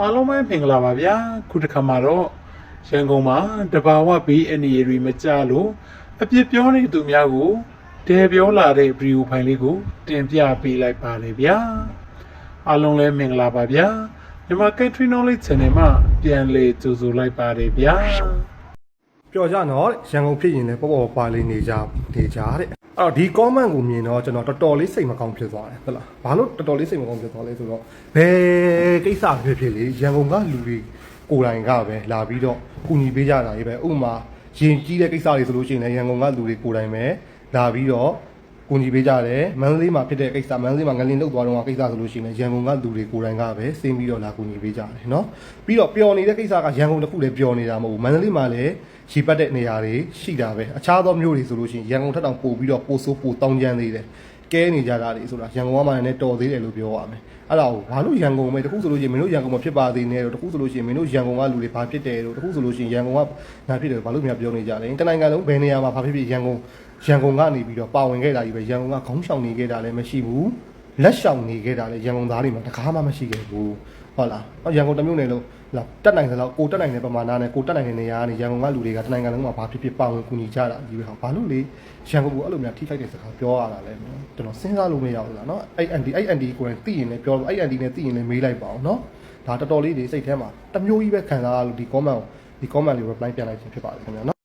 အားလုံးပဲမင်္ဂလာပါဗျာခုတစ်ခါမှာတော့ရန်ကုန်မှာတဘာဝဘေးအနေရီမကြလို့အပြစ်ပြောနေသူများကိုတဲပြောလာတဲ့ဗီဒီယိုဖိုင်လေးကို တင်ပြပေးလိုက်ပါတယ်ဗျာအားလုံးလည်းမင်္ဂလာပါဗျာမြန်မာ Country Knowledge Channel မှာပြန်လည်ကြိုဆိုလိုက်ပါတယ်ဗျာပျော်ကြနော်တဲ့ရန်ကုန်ဖြစ်ရင်လည်းပေါ့ပေါ့ပါလေးနေကြနေကြတဲ့အဲ့ တော့ဒီ comment ကိုမြင်တော့ကျွန်တော်တော်တော်လေးစိတ်မကောင်းဖြစ်သွားတယ်ဟုတ်လားဘာလို့တော်တော်လေးစိတ်မကောင်းဖြစ်သွားလဲဆိုတော့ဘယ်ကိစ္စဖြစ်ဖြစ်လေရန်ကုန်ကလူတွေကိုယ်တိုင်ကပဲလာပြီးတော့ကူညီပေးကြတာကြီးပဲဥပမာရင်ကြီးတဲ့ကိစ္စတွေဆိုလို့ရှိရင်လည်းရန်ကုန်ကလူတွေကိုယ်တိုင်ပဲလာပြီးတော့ ကူညီပေးကြတယ်မန္တလေးမှာဖြစ်တဲ့ကိစ္စမန္တလေးမှာငလင်လုတ်သွားတော့ကိစ္စဆိုလို့ရှိရင်လည်းရန်ကုန်ကလူတွေကိုယ်တိုင်ကပဲစင်းပြီးတော့လာကူညီပေးကြတယ်เนาะပြီးတော့ပျော်နေတဲ့ကိစ္စကရန်ကုန်တစ်ခုလည်းပျော်နေတာမဟုတ်ဘူးမန္တလေးမှာလည်းရှိပတ်တဲ့နေရာတွေရှိတာပဲအခြားသောမြို့တွေဆိုလို့ရှိရင်ရန်ကုန်ထက်တောင်ပိုပြီးတော့ပိုဆိုးပိုတောင်းကျမ်းသေးတယ်ကဲနေကြတာတွေဆိုတာရန်ကုန်ကမှလည်းတော်သေးတယ်လို့ပြောရမယ်အဲ့ဒါကိုဘာလို့ရန်ကုန်မဲတခုဆိုလို့ရှိရင်မင်းတို့ရန်ကုန်မှာဖြစ်ပါသေးတယ်တော့တခုဆိုလို့ရှိရင်မင်းတို့ရန်ကုန်ကလူတွေဘာဖြစ်တယ်တော့တခုဆိုလို့ရှိရင်ရန်ကုန်ကငါဖြစ်တယ်ဘာလို့များပြောနေကြလဲတနိုင်ငံလုံးဘယ်နေရာမှာဘာဖြစ်ဖြစ်ရန်ကုန် ရန်ကုန်ကနေပြီးတော့ပါဝင်ခဲ့တာကြီးပဲရန်ကုန်ကခေါင်းဆောင်နေခဲ့တာလည်းမရှိဘူးလက်ဆောင်နေခဲ့တာလည်းရန်ကုန်သားတွေမှာတကားမှမရှိခဲ့ဘူးဟုတ်လားရန်ကုန်တမျိုးနယ်လုံးလာတက်နိုင်သလောက်ကိုတက်နိုင်တဲ့ပမာဏနဲ့ကိုတက်နိုင်တဲ့နေရာကနေရန်ကုန်ကလူတွေကတနိုင်ငံလုံးမှာဘာဖြစ်ဖြစ်ပါဝင်ကူညီကြတာကြီးပဲဟောဘာလို့လေရန်ကုန်ကအဲ့လိုများထိခိုက်တဲ့စကားပြောရတာလဲနော်ကျွန်တော်စဉ်းစားလို့မရဘူးလားနော်အဲ့ ND အဲ့ ND ကိုယ်တိုင်သိရင်လည်းပြောလို့အဲ့ ND နဲ့သိရင်လည်းမေးလိုက်ပါအောင်နော်ဒါတော်တော်လေးတွေစိတ်ထဲမှာတမျိုးကြီးပဲခံစားရလို့ဒီ comment ကိုဒီ comment လေး reply ပြန်လိုက်ခြင်းဖြစ်ပါတယ်ခင်ဗျာနော်